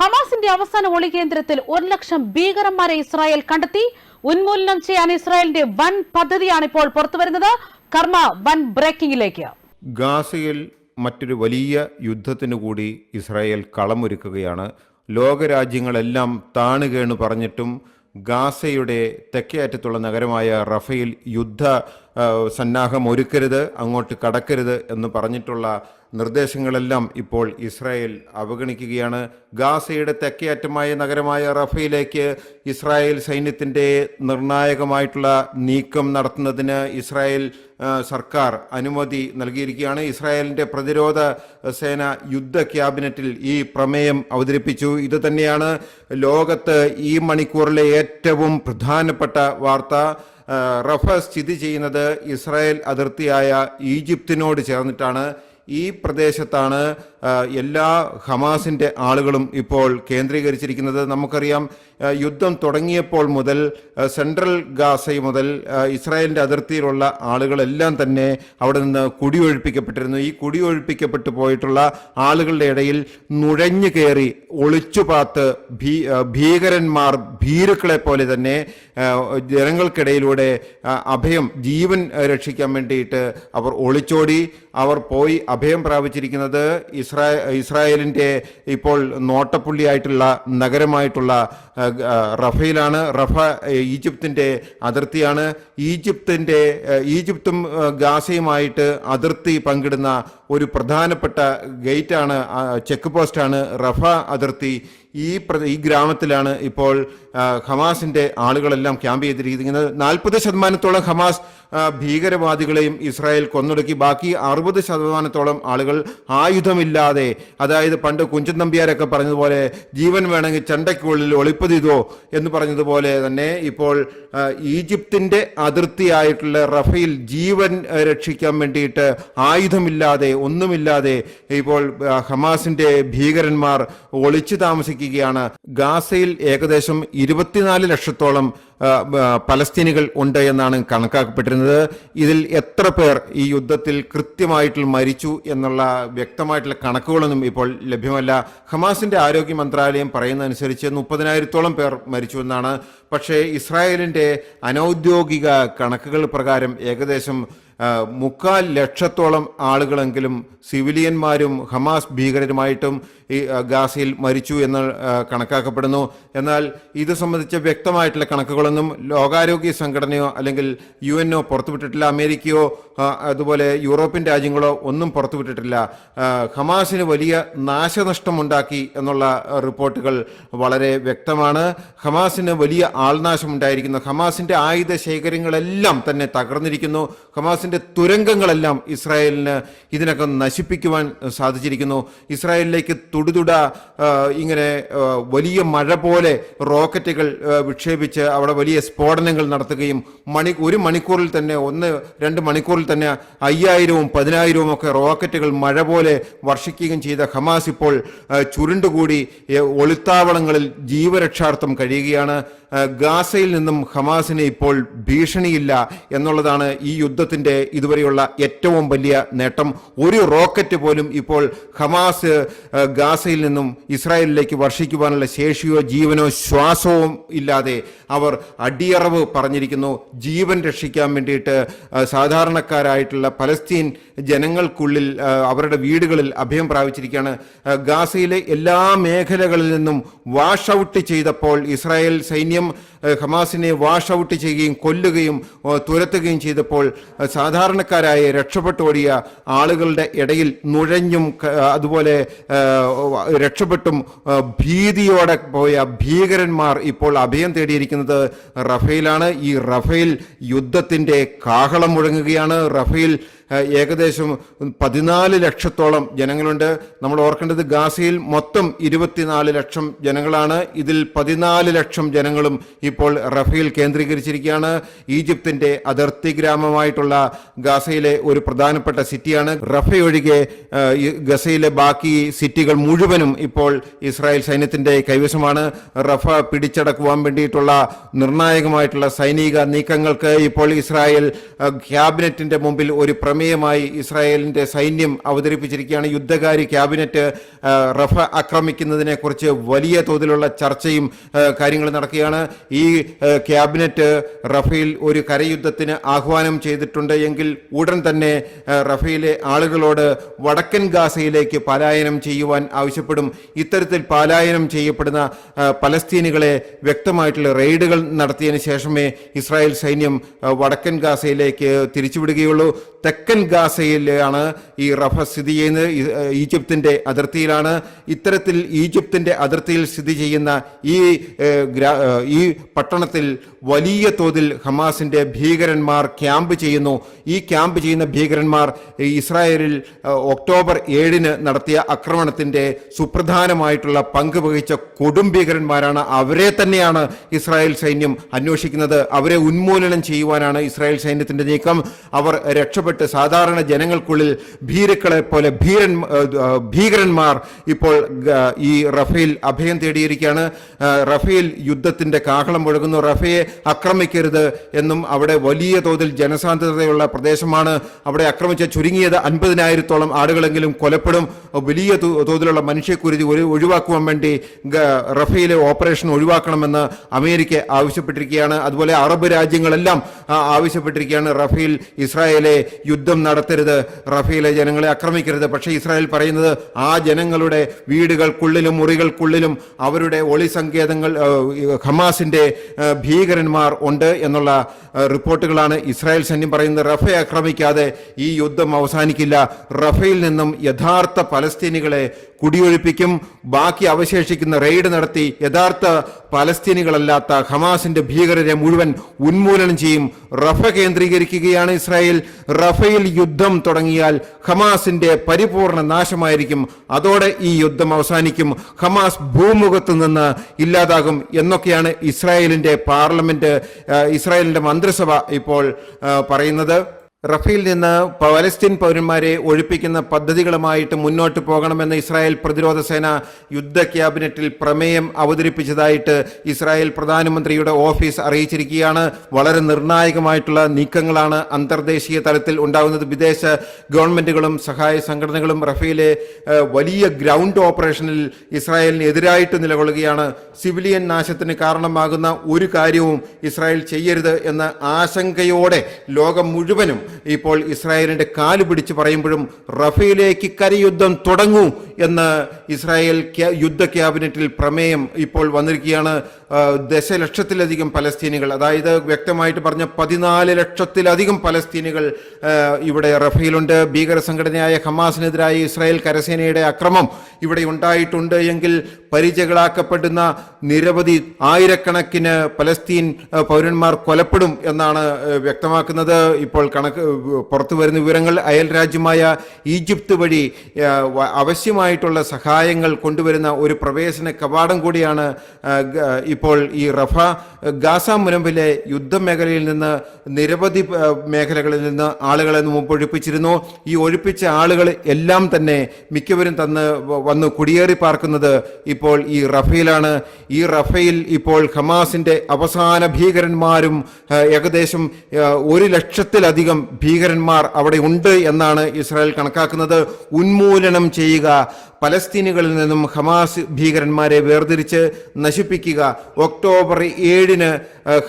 ഹമാസിന്റെ അവസാന ഒളികേന്ദ്രത്തിൽ ഒരു ലക്ഷം ഭീകരന്മാരെ ഇസ്രായേൽ കണ്ടെത്തി. ഉന്മൂലനം ചെയ്യാൻ ഇസ്രായേലിന്റെ വൻ പദ്ധതിയാണ് ഇപ്പോൾ പുറത്തുവരുന്നത് കർമ്മ വൻ ബ്രേക്കിംഗിലേക്ക്. ഗാസയിൽ മറ്റൊരു വലിയ യുദ്ധത്തിനു കൂടി ഇസ്രായേൽ കളമൊരുക്കുകയാണ്. ലോകരാജ്യങ്ങളെല്ലാം താണുകേണു പറഞ്ഞിട്ടും ഗാസയുടെ തെക്കേ അറ്റത്തുള്ള നഗരമായ റഫയിൽ യുദ്ധ സന്നാഹം ഒരുക്കരുത് അങ്ങോട്ട് കടക്കരുത് എന്ന് പറഞ്ഞിട്ടുള്ള നിർദ്ദേശങ്ങളെല്ലാം ഇപ്പോൾ ഇസ്രായേൽ അവഗണിക്കുകയാണ്. ഗാസയുടെ തെക്കേയറ്റമായ നഗരമായ റഫയിലേക്ക് ഇസ്രായേൽ സൈന്യത്തിന്റെ നിർണായകമായിട്ടുള്ള നീക്കം നടത്തുന്നതിന് ഇസ്രായേൽ സർക്കാർ അനുമതി നൽകിയിരിക്കുകയാണ്. ഇസ്രായേലിന്റെ പ്രതിരോധ സേന യുദ്ധ ക്യാബിനറ്റിൽ ഈ പ്രമേയം അവതരിപ്പിച്ചു. ഇത് തന്നെയാണ് ലോകത്ത് ഈ മണിക്കൂറിലെ ഏറ്റവും പ്രധാനപ്പെട്ട വാർത്ത. റഫ സ്ഥിതി ചെയ്യുന്നത് ഇസ്രായേൽ അതിർത്തിയായ ഈജിപ്തിനോട് ചേർന്നിട്ടാണ് ഈ പ്രദേശത്താണ് എല്ലാ ഹമാസിന്റെ ആളുകളും ഇപ്പോൾ കേന്ദ്രീകരിച്ചിരിക്കുന്നത്. നമുക്കറിയാം യുദ്ധം തുടങ്ങിയപ്പോൾ മുതൽ സെൻട്രൽ ഗാസ മുതൽ ഇസ്രായേലിന്റെ അതിർത്തിയിലുള്ള ആളുകളെല്ലാം തന്നെ അവിടെ നിന്ന് കുടിയൊഴിപ്പിക്കപ്പെട്ടിരുന്നു. ഈ കുടിയൊഴിപ്പിക്കപ്പെട്ടു പോയിട്ടുള്ള ആളുകളുടെ ഇടയിൽ നുഴഞ്ഞു കയറി ഒളിച്ചുപാത്ത് ഭീ ഭീകരന്മാർ ഭീരുക്കളെ പോലെ തന്നെ ജനങ്ങൾക്കിടയിലൂടെ അഭയം ജീവൻ രക്ഷിക്കാൻ വേണ്ടിയിട്ട് അവർ ഒളിച്ചോടി. അവർ പോയി അഭയം പ്രാപിച്ചിരിക്കുന്നത് ഇസ്രാ ഇസ്രായേലിന്റെ ഇപ്പോൾ നോട്ടപ്പുള്ളിയായിട്ടുള്ള നഗരമായിട്ടുള്ള റഫയിലാണ്. റഫ ഈജിപ്തിന്റെ അതിർത്തിയാണ്. ഈജിപ്തിന്റെ ഈജിപ്തും ഗാസയുമായിട്ട് അതിർത്തി പങ്കിടുന്ന ഒരു പ്രധാനപ്പെട്ട ഗേറ്റാണ് ചെക്ക് പോസ്റ്റാണ് റഫ അതിർത്തി. ഈ ഈ ഗ്രാമത്തിലാണ് ഇപ്പോൾ ഹമാസിന്റെ ആളുകളെല്ലാം ക്യാമ്പ് ചെയ്തിരിക്കുന്നത്. നാൽപ്പത് ശതമാനത്തോളം ഹമാസ് ഭീകരവാദികളെയും ഇസ്രായേൽ കൊന്നൊടുക്കി. ബാക്കി അറുപത് ശതമാനത്തോളം ആളുകൾ ആയുധമില്ലാതെ അതായത് പണ്ട് കുഞ്ചൻ നമ്പ്യാരൊക്കെ പറഞ്ഞതുപോലെ ജീവൻ വേണമെങ്കിൽ ചണ്ടയ്ക്കുള്ളിൽ ഒളിപ്പതിതോ എന്ന് പറഞ്ഞതുപോലെ തന്നെ ഇപ്പോൾ ഈജിപ്തിന്റെ അതിർത്തിയായിട്ടുള്ള റഫേൽ ജീവൻ രക്ഷിക്കാൻ വേണ്ടിയിട്ട് ആയുധമില്ലാതെ ഒന്നുമില്ലാതെ ഇപ്പോൾ ഹമാസിന്റെ ഭീകരന്മാർ ഒളിച്ചു താമസിക്കുകയാണ് ഗാസയിൽ ഏകദേശം ഇരുപത്തിനാല് ലക്ഷത്തോളം പലസ്തീനികൾ ഉണ്ട് എന്നാണ് കണക്കാക്കപ്പെട്ടിരുന്നത്. ഇതിൽ എത്ര പേർ ഈ യുദ്ധത്തിൽ കൃത്യമായിട്ട് മരിച്ചു എന്നുള്ള വ്യക്തമായിട്ടുള്ള കണക്കുകളൊന്നും ഇപ്പോൾ ലഭ്യമല്ല. ഹമാസിന്റെ ആരോഗ്യ മന്ത്രാലയം പറയുന്നതനുസരിച്ച് മുപ്പതിനായിരത്തോളം പേർ മരിച്ചു എന്നാണ്. പക്ഷേ ഇസ്രായേലിന്റെ അനൗദ്യോഗിക കണക്കുകൾ പ്രകാരം ഏകദേശം മുക്കാൽ ലക്ഷത്തോളം ആളുകളെങ്കിലും സിവിലിയന്മാരും ഹമാസ് ഭീകരരുമായിട്ടും ഈ ഗാസയിൽ മരിച്ചു എന്ന് കണക്കാക്കപ്പെടുന്നു. എന്നാൽ ഇത് സംബന്ധിച്ച വ്യക്തമായിട്ടുള്ള കണക്കുകളൊന്നും ലോകാരോഗ്യ സംഘടനയോ അല്ലെങ്കിൽ യു എന്നോ പുറത്തുവിട്ടിട്ടില്ല. അമേരിക്കയോ അതുപോലെ യൂറോപ്യൻ രാജ്യങ്ങളോ ഒന്നും പുറത്തുവിട്ടിട്ടില്ല. ഹമാസിന് വലിയ നാശനഷ്ടമുണ്ടാക്കി എന്നുള്ള റിപ്പോർട്ടുകൾ വളരെ വ്യക്തമാണ്. ഹമാസിന് വലിയ ആൾനാശം ആൾനാശമുണ്ടായിരിക്കുന്നു. ഹമാസിന്റെ ആയുധ ശേഖരങ്ങളെല്ലാം തന്നെ തകർന്നിരിക്കുന്നു. ഹമാസിന്റെ തുരങ്കങ്ങളെല്ലാം ഇസ്രായേലിന് ഇതിനകം നശിപ്പിക്കുവാൻ സാധിച്ചിരിക്കുന്നു. ഇസ്രായേലിലേക്ക് തുടുതുട ഇങ്ങനെ വലിയ മഴ പോലെ റോക്കറ്റുകൾ വിക്ഷേപിച്ച് അവിടെ വലിയ സ്ഫോടനങ്ങൾ നടത്തുകയും മണി ഒരു മണിക്കൂറിൽ തന്നെ ഒന്ന് രണ്ട് മണിക്കൂറിൽ തന്നെ അയ്യായിരവും പതിനായിരവും ഒക്കെ റോക്കറ്റുകൾ മഴ പോലെ വർഷിക്കുകയും ചെയ്ത ഹമാസ് ഇപ്പോൾ ചുരുണ്ടുകൂടി ഒളിത്താവളങ്ങളിൽ ജീവരക്ഷാർത്ഥം കഴിയുകയാണ്. ഗാസയിൽ നിന്നും ഹമാസിന് ഇപ്പോൾ ഭീഷണിയില്ല എന്നുള്ളതാണ് ഈ യുദ്ധത്തിന്റെ ഇതുവരെയുള്ള ഏറ്റവും വലിയ നേട്ടം. ഒരു റോക്കറ്റ് പോലും ഇപ്പോൾ ഹമാസ് ഗാസയിൽ നിന്നും ഇസ്രായേലിലേക്ക് വർഷിക്കുവാനുള്ള ശേഷിയോ ജീവനോ ശ്വാസവും ഇല്ലാതെ അവർ അടിയറവ് പറഞ്ഞിരിക്കുന്നു. ജീവൻ രക്ഷിക്കാൻ വേണ്ടിയിട്ട് സാധാരണക്കാരായിട്ടുള്ള പലസ്തീൻ ജനങ്ങൾക്കുള്ളിൽ അവരുടെ വീടുകളിൽ അഭയം പ്രാപിച്ചിരിക്കുകയാണ്. ഗാസയിലെ എല്ലാ മേഖലകളിൽ നിന്നും വാഷ് ഔട്ട് ചെയ്തപ്പോൾ ഇസ്രായേൽ സൈന്യം ഹമാസിനെ വാഷ് ഔട്ട് ചെയ്യുകയും കൊല്ലുകയും തുരത്തുകയും ചെയ്തപ്പോൾ സാധാരണക്കാരായ രക്ഷപ്പെട്ടോടിയ ആളുകളുടെ ഇടയിൽ നുഴഞ്ഞും അതുപോലെ രക്ഷപ്പെട്ടും ഭീതിയോടെ പോയ ഭീകരന്മാർ ഇപ്പോൾ അഭയം തേടിയിരിക്കുന്നത് റഫേലാണ്. ഈ റഫേൽ യുദ്ധത്തിന്റെ കാഹളം മുഴങ്ങുകയാണ്. റഫേൽ ഏകദേശം പതിനാല് ലക്ഷത്തോളം ജനങ്ങളുണ്ട്. നമ്മൾ ഓർക്കേണ്ടത് ഗാസയിൽ മൊത്തം ഇരുപത്തിനാല് ലക്ഷം ജനങ്ങളാണ്. ഇതിൽ പതിനാല് ലക്ഷം ജനങ്ങളും ഇപ്പോൾ റഫയിൽ കേന്ദ്രീകരിച്ചിരിക്കുകയാണ്. ഈജിപ്തിന്റെ അതിർത്തി ഗ്രാമമായിട്ടുള്ള ഗാസയിലെ ഒരു പ്രധാനപ്പെട്ട സിറ്റിയാണ്. റഫ ഒഴികെ ഗസയിലെ ബാക്കി സിറ്റികൾ മുഴുവനും ഇപ്പോൾ ഇസ്രായേൽ സൈന്യത്തിന്റെ കൈവശമാണ്. റഫ പിടിച്ചടക്കുവാൻ വേണ്ടിയിട്ടുള്ള നിർണായകമായിട്ടുള്ള സൈനിക നീക്കങ്ങൾക്ക് ഇപ്പോൾ ഇസ്രായേൽ ക്യാബിനറ്റിന്റെ മുമ്പിൽ ഒരു പ്രമേയം പ്രമേയമായി ഇസ്രായേലിന്റെ സൈന്യം അവതരിപ്പിച്ചിരിക്കുകയാണ്. യുദ്ധകാരി ക്യാബിനറ്റ് റഫ ആക്രമിക്കുന്നതിനെ കുറിച്ച് വലിയ തോതിലുള്ള ചർച്ചയും കാര്യങ്ങൾ നടക്കുകയാണ്. ഈ ക്യാബിനറ്റ് റഫേൽ ഒരു കരയുദ്ധത്തിന് ആഹ്വാനം ചെയ്തിട്ടുണ്ട് എങ്കിൽ ഉടൻ തന്നെ റഫയിലെ ആളുകളോട് വടക്കൻ ഗാസയിലേക്ക് പലായനം ചെയ്യുവാൻ ആവശ്യപ്പെടും. ഇത്തരത്തിൽ പലായനം ചെയ്യപ്പെടുന്ന പലസ്തീനികളെ വ്യക്തമായിട്ടുള്ള റെയ്ഡുകൾ നടത്തിയതിനു ശേഷമേ ഇസ്രായേൽ സൈന്യം വടക്കൻ ഗാസയിലേക്ക് തിരിച്ചുവിടുകയുള്ളൂ. തെക്കൻ ഗാസയിലാണ് ഈ റഫ സ്ഥിതി ചെയ്യുന്നത്. ഈജിപ്തിന്റെ അതിർത്തിയിലാണ്. ഇത്തരത്തിൽ ഈജിപ്തിന്റെ അതിർത്തിയിൽ സ്ഥിതി ചെയ്യുന്ന ഈ ഈ പട്ടണത്തിൽ വലിയ തോതിൽ ഹമാസിന്റെ ഭീകരന്മാർ ക്യാമ്പ് ചെയ്യുന്നു. ഈ ക്യാമ്പ് ചെയ്യുന്ന ഭീകരന്മാർ ഇസ്രായേലിൽ ഒക്ടോബർ ഏഴിന് നടത്തിയ ആക്രമണത്തിന്റെ സുപ്രധാനമായിട്ടുള്ള പങ്ക് വഹിച്ച കൊടും ഭീകരന്മാരാണ് അവരെ തന്നെയാണ് ഇസ്രായേൽ സൈന്യം അന്വേഷിക്കുന്നത്. അവരെ ഉന്മൂലനം ചെയ്യുവാനാണ് ഇസ്രായേൽ സൈന്യത്തിന്റെ നീക്കം. അവർ രക്ഷപ്പെട്ട് സാധാരണ ജനങ്ങൾക്കുള്ളിൽ ഭീരുക്കളെ പോലെ ഭീരൻ ഭീകരന്മാർ ഇപ്പോൾ ഈ റഫേൽ അഭയം തേടിയിരിക്കുകയാണ്. റഫേൽ യുദ്ധത്തിന്റെ കാഹളം മുഴങ്ങുന്നു റഫയെ ആക്രമിക്കരുത് എന്നും അവിടെ വലിയ തോതിൽ ജനസാന്ദ്രതയുള്ള പ്രദേശമാണ്. അവിടെ ആക്രമിച്ച ചുരുങ്ങിയത് അൻപതിനായിരത്തോളം ആളുകളെങ്കിലും കൊലപ്പെടും. വലിയ തോതിലുള്ള മനുഷ്യക്കുരുതി ഒഴിവാക്കുവാൻ വേണ്ടി റഫേലെ ഓപ്പറേഷൻ ഒഴിവാക്കണമെന്ന് അമേരിക്ക ആവശ്യപ്പെട്ടിരിക്കുകയാണ്. അതുപോലെ അറബ് രാജ്യങ്ങളെല്ലാം ആവശ്യപ്പെട്ടിരിക്കുകയാണ്. റഫേൽ ഇസ്രായേലെ യുദ്ധം നടത്തരുത്. റഫേലെ ജനങ്ങളെ ആക്രമിക്കരുത്. പക്ഷേ ഇസ്രായേൽ പറയുന്നത് ആ ജനങ്ങളുടെ വീടുകൾക്കുള്ളിലും മുറികൾക്കുള്ളിലും അവരുടെ ഒളി സങ്കേതങ്ങൾ ഹമാസിന്റെ ഭീകരന്മാർ ഉണ്ട് എന്നുള്ള റിപ്പോർട്ടുകളാണ് ഇസ്രായേൽ സൈന്യം പറയുന്നത്. റഫേ ആക്രമിക്കാതെ ഈ യുദ്ധം അവസാനിക്കില്ല. റഫയിൽ നിന്നും യഥാർത്ഥ പലസ്തീനികളെ കുടിയൊഴിപ്പിക്കും. ബാക്കി അവശേഷിക്കുന്ന റെയ്ഡ് നടത്തി യഥാർത്ഥ പലസ്തീനികളല്ലാത്ത ഹമാസിന്റെ ഭീകരരെ മുഴുവൻ ഉന്മൂലനം ചെയ്യും. റഫ കേന്ദ്രീകരിക്കുകയാണ് ഇസ്രായേൽ. റഫയിൽ യുദ്ധം തുടങ്ങിയാൽ ഹമാസിന്റെ പരിപൂർണ നാശമായിരിക്കും. അതോടെ ഈ യുദ്ധം അവസാനിക്കും. ഹമാസ് ഭൂമുഖത്ത് നിന്ന് ഇല്ലാതാകും എന്നൊക്കെയാണ് ഇസ്രായേലിന്റെ പാർലമെന്റ് ഇസ്രായേലിന്റെ മന്ത്രിസഭ ഇപ്പോൾ പറയുന്നത്. റഫേൽ നിന്ന് പലസ്തീൻ പൗരന്മാരെ ഒഴിപ്പിക്കുന്ന പദ്ധതികളുമായിട്ട് മുന്നോട്ട് പോകണമെന്ന് ഇസ്രായേൽ പ്രതിരോധ സേന യുദ്ധ ക്യാബിനറ്റിൽ പ്രമേയം അവതരിപ്പിച്ചതായിട്ട് ഇസ്രായേൽ പ്രധാനമന്ത്രിയുടെ ഓഫീസ് അറിയിച്ചിരിക്കുകയാണ്. വളരെ നിർണായകമായിട്ടുള്ള നീക്കങ്ങളാണ് അന്തർദേശീയ തലത്തിൽ ഉണ്ടാകുന്നത്. വിദേശ ഗവൺമെന്റുകളും സഹായ സംഘടനകളും റഫേലെ വലിയ ഗ്രൗണ്ട് ഓപ്പറേഷനിൽ ഇസ്രായേലിന് എതിരായിട്ട് നിലകൊള്ളുകയാണ്. സിവിലിയൻ നാശത്തിന് കാരണമാകുന്ന ഒരു കാര്യവും ഇസ്രായേൽ ചെയ്യരുത് എന്ന ആശങ്കയോടെ ലോകം മുഴുവനും ഇപ്പോൾ ഇസ്രായേലിന്റെ കാൽ പിടിച്ച് പറയുമ്പോഴും റഫേലേക്ക് കരയുദ്ധം തുടങ്ങൂ എന്ന് ഇസ്രായേൽ യുദ്ധ ക്യാബിനറ്റിൽ പ്രമേയം ഇപ്പോൾ വന്നിരിക്കുകയാണ്. ദശലക്ഷത്തിലധികം പലസ്തീനികൾ അതായത് വ്യക്തമായിട്ട് പറഞ്ഞ പതിനാല് ലക്ഷത്തിലധികം പലസ്തീനികൾ ഇവിടെ റഫയിലുണ്ട്. ഭീകര സംഘടനയായ ഹമാസിനെതിരായ ഇസ്രായേൽ കരസേനയുടെ അക്രമം ഇവിടെ ഉണ്ടായിട്ടുണ്ട് എങ്കിൽ പരിചകളാക്കപ്പെടുന്ന നിരവധി ആയിരക്കണക്കിന് പലസ്തീൻ പൗരന്മാർ കൊലപ്പെടും എന്നാണ് വ്യക്തമാക്കുന്നത്. ഇപ്പോൾ കണക്ക് പുറത്തു വരുന്ന വിവരങ്ങൾ അയൽ രാജ്യമായ ഈജിപ്ത് വഴി ആവശ്യമായിട്ടുള്ള സഹായങ്ങൾ കൊണ്ടുവരുന്ന ഒരു പ്രവേശന കവാടം കൂടിയാണ് ഇപ്പോൾ ഈ റഫ ഗാസ മുനമ്പിലെ യുദ്ധമേഖലയിൽ നിന്ന് നിരവധി മേഖലകളിൽ നിന്ന് ആളുകളെ മുമ്പ് ഒഴിപ്പിച്ചിരുന്നു ഈ ഒഴിപ്പിച്ച ആളുകൾ എല്ലാം തന്നെ മിക്കവരും തന്ന് വന്ന് കുടിയേറി പാർക്കുന്നത് ഇപ്പോൾ ഈ റഫയിലാണ്. ഈ റഫയിൽ ഇപ്പോൾ ഹമാസിന്റെ അവസാന ഭീകരന്മാരും ഏകദേശം ഒരു ലക്ഷത്തിലധികം ഭീകരന്മാർ അവിടെ ഉണ്ട് എന്നാണ് ഇസ്രായേൽ കണക്കാക്കുന്നത്. ഉന്മൂലനം ചെയ്യുക. പലസ്തീനുകളിൽ നിന്നും ഹമാസ് ഭീകരന്മാരെ വേർതിരിച്ച് നശിപ്പിക്കുക. ഒക്ടോബർ ഏഴിന്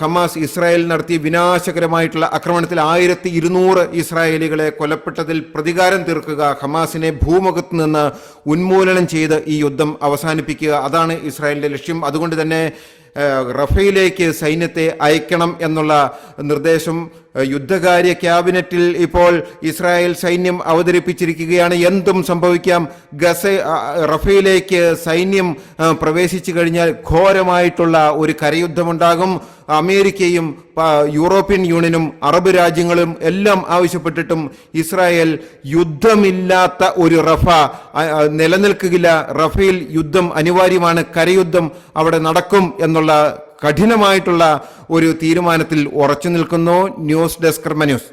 ഹമാസ് ഇസ്രായേൽ നടത്തിയ വിനാശകരമായിട്ടുള്ള ആക്രമണത്തിൽ ആയിരത്തി ഇരുന്നൂറ് ഇസ്രായേലികളെ കൊലപ്പെട്ടതിൽ പ്രതികാരം തീർക്കുക ഹമാസിനെ ഭൂമുഖത്ത് നിന്ന് ഉന്മൂലനം ചെയ്ത് ഈ യുദ്ധം അവസാനിപ്പിക്കുക. അതാണ് ഇസ്രായേലിന്റെ ലക്ഷ്യം. അതുകൊണ്ട് തന്നെ റഫയിലേക്ക് സൈന്യത്തെ അയക്കണം എന്നുള്ള നിർദ്ദേശം യുദ്ധകാര്യ ക്യാബിനറ്റിൽ ഇപ്പോൾ ഇസ്രായേൽ സൈന്യം അവതരിപ്പിച്ചിരിക്കുകയാണ്. എന്തും സംഭവിക്കാം. ഗസ റഫയിലേക്ക് സൈന്യം പ്രവേശിച്ചു കഴിഞ്ഞാൽ ഘോരമായിട്ടുള്ള ഒരു കരയുദ്ധമുണ്ടാകും. അമേരിക്കയും യൂറോപ്യൻ യൂണിയനും അറബ് രാജ്യങ്ങളും എല്ലാം ആവശ്യപ്പെട്ടിട്ടും ഇസ്രായേൽ യുദ്ധമില്ലാത്ത ഒരു റഫ നിലനിൽക്കില്ല റഫയിൽ യുദ്ധം അനിവാര്യമാണ്. കരയുദ്ധം അവിടെ നടക്കും എന്നുള്ള കഠിനമായിട്ടുള്ള ഒരു തീരുമാനത്തിൽ ഉറച്ചു നിൽക്കുന്നു. News desk news.